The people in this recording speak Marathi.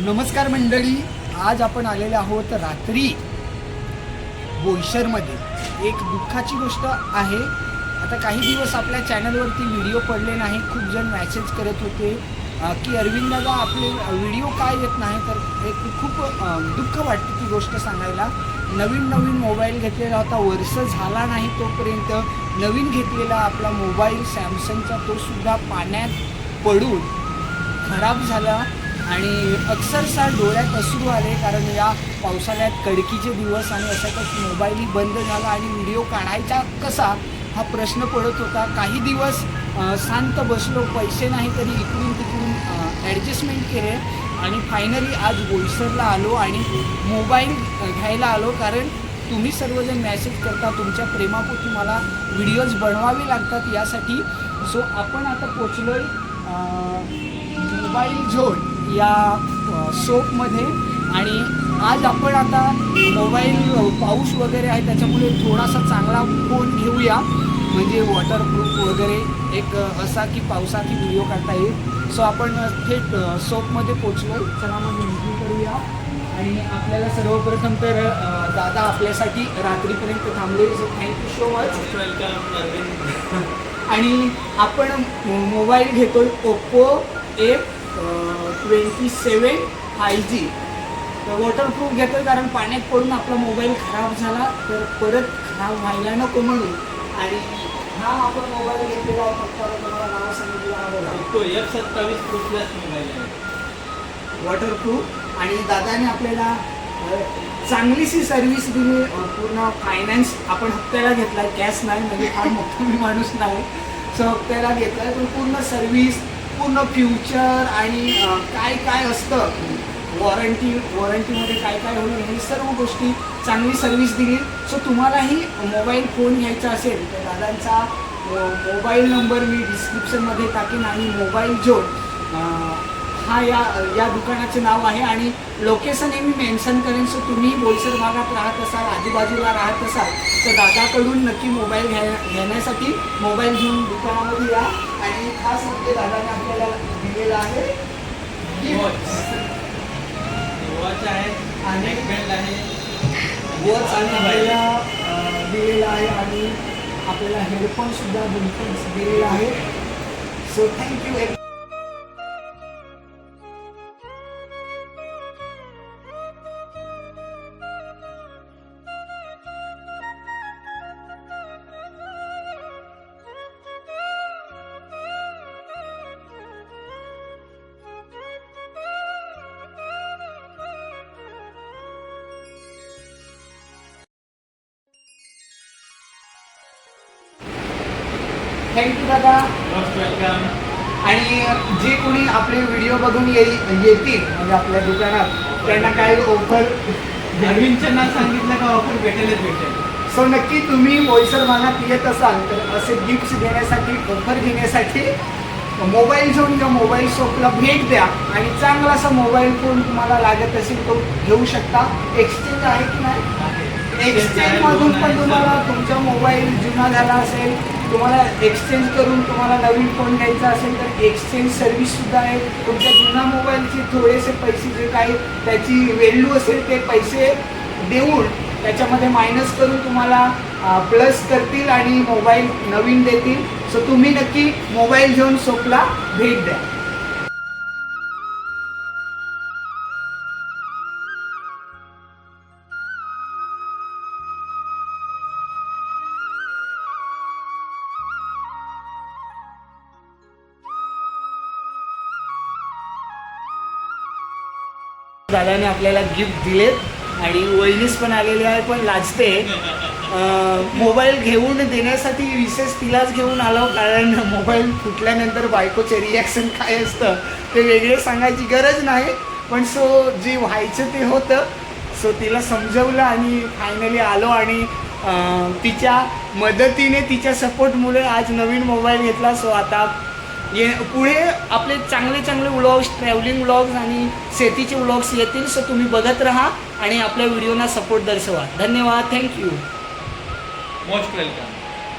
नमस्कार मंडळी आज आपण आलेले आहोत रात्री बोईसरमध्ये. एक दुःखाची गोष्ट आहे. आता काही दिवस आपल्या चॅनलवरती व्हिडिओ पडले नाही खूप जण मॅसेज करत होते की अरविंद दादा आपले व्हिडिओ काय येत नाही? तर एक खूप दुःख वाटते ती गोष्ट सांगायला. नवीन नवीन मोबाईल घेतलेला होता वर्ष झाला नाही तोपर्यंत. नवीन घेतलेला आपला मोबाईल सॅमसंगचा तो सुद्धा पाण्यात पडून खराब झाला. आणि अक्षरशः डोळ्यात अश्रू आले कारण या पावसाळ्यात कडकीचे दिवस आणि अशातच मोबाईलही बंद झाला आणि व्हिडिओ काढायचा कसा हा प्रश्न पडत होता. काही दिवस शांत बसलो पैसे नाही तरी इकडून तिकडून ॲडजस्टमेंट केले आणि फायनली आज बोईसरला आलो आणि मोबाईल घ्यायला आलो. कारण तुम्ही सर्वजण मॅसेज करता तुमच्या प्रेमापोटी मला व्हिडिओज बनवावे लागतात यासाठी. सो आपण आता पोचलो आहे मोबाईल झोन या शॉपमध्ये आणि आज आपण आता मोबाईल पाऊस वगैरे आहे त्याच्यामुळे थोडासा चांगला फोन घेऊया. म्हणजे वॉटरप्रूफ वगैरे एक असा की पावसाची व्हिडिओ काढता येईल. सो आपण थेट शॉपमध्ये पोचलो चला मग एंट्री करूया आणि आपल्याला सर्वप्रथम तर दादा आपल्यासाठी रात्रीपर्यंत थांबले so thank you so much welcome आणि आपण मोबाईल घेतोय Oppo F twenty seven five G. तर वॉटरप्रूफ घेतोय कारण पाण्यात पडून आपला मोबाईल खराब झाला तर परत खराब व्हायला नको म्हणून. आणि हा आपण मोबाईल घेतलेला तुम्हाला नाव सांगितलं. तो एफ सत्तावीस प्रो प्लस मोबाईल आहे. वॉटरप्रूफ आणि दादाने आपल्याला चांगलीशी सर्व्हिस दिली. पूर्ण फायनान्स आपण हप्त्याला घेतला कॅश नाही म्हणजे फार मोठा मी माणूस नाही. सो हप्त्याला घेतला पण पूर्ण सर्व्हिस पूर्ण फ्युचर आणि काय काय असतं? वॉरंटी वॉरंटीमध्ये काय काय होईल हे सर्व गोष्टी चांगली सर्व्हिस दिली. सो तुम्हालाही मोबाईल फोन घ्यायचा असेल तर दादांचा मोबाईल नंबर मी डिस्क्रिप्शनमध्ये टाकेन आणि मोबाईल जोड. हा या या दुकानाचं नाव आहे आणि लोकेशनही मी मेन्शन करेन सो तुम्ही बोईसर भागात राहत असाल आजूबाजूला राहत असाल तर दादाकडून नक्की मोबाईल घ्या घेण्यासाठी मोबाईल घेऊन दुकानामध्ये या. आणि खास म्हणजे दादाने आपल्याला दिलेला आहे. वॉच आहे अनेक बेल्ट आहे. वॉच आणि आपल्याला दिलेला आहे आणि आपल्याला हेडफोन सुद्धा बिलकुल दिलेला आहे. So thank you thank you दादा. मोस्ट वेलकम आणि जे कोणी आपले व्हिडिओ बघून येतील म्हणजे आपल्या दुकानात त्यांना काय ऑफर अरविंदचं नाव सांगितलं का ऑफर भेटेलच भेटेल. सो नक्की तुम्ही बोईसर भागात येत असाल तर असे गिफ्ट्स देण्यासाठी ऑफर घेण्यासाठी मोबाईल घेऊन किंवा मोबाईल शॉपला भेट द्या. आणि चांगला असा मोबाईल फोन तुम्हाला लागत असेल तो घेऊ शकता. एक्सचेंज आहे की नाही? एक्सचेंजमधून पण तुम्हाला तुमचा मोबाईल जुना झाला असेल तुम्हाला एक्सचेंज करून तुम्हाला नवीन फोन घ्यायचा असेल तर एक्सचेंज सर्व्हिससुद्धा आहे. तुमच्या जुन्या मोबाईलचे थोडेसे पैसे जे काही त्याची व्हॅल्यू असेल ते पैसे देऊन त्याच्यामध्ये मायनस करून तुम्हाला प्लस करतील आणि मोबाईल नवीन देतील. सो तुम्ही नक्की मोबाईल घेऊन सोपला भेट द्या. दादाने आपल्याला गिफ्ट दिलेत आणि वहिनीस पण आलेली आहे पण लाजते. मोबाईल घेऊन देण्यासाठी विशेष तिलाच घेऊन आलो कारण मोबाईल फुटल्यानंतर बायकोचे रिॲक्शन काय असतं ते वेगळे सांगायची गरज नाही. पण सो जे व्हायचं ते होतं. सो तिला समजवलं आणि फायनली आलो आणि तिच्या मदतीने तिच्या सपोर्टमुळे आज नवीन मोबाईल घेतला. सो आता ये पुढे आपले चांगले चांगले व्लॉग्स ट्रॅव्हलिंग व्लॉग्स आणि शेतीचे व्लॉग्स येतील सो तुम्ही बघत राहा आणि आपल्या व्हिडिओना सपोर्ट दर्शवा. धन्यवाद. Thank you most welcome